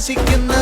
സ്പർശിക്കുന്ന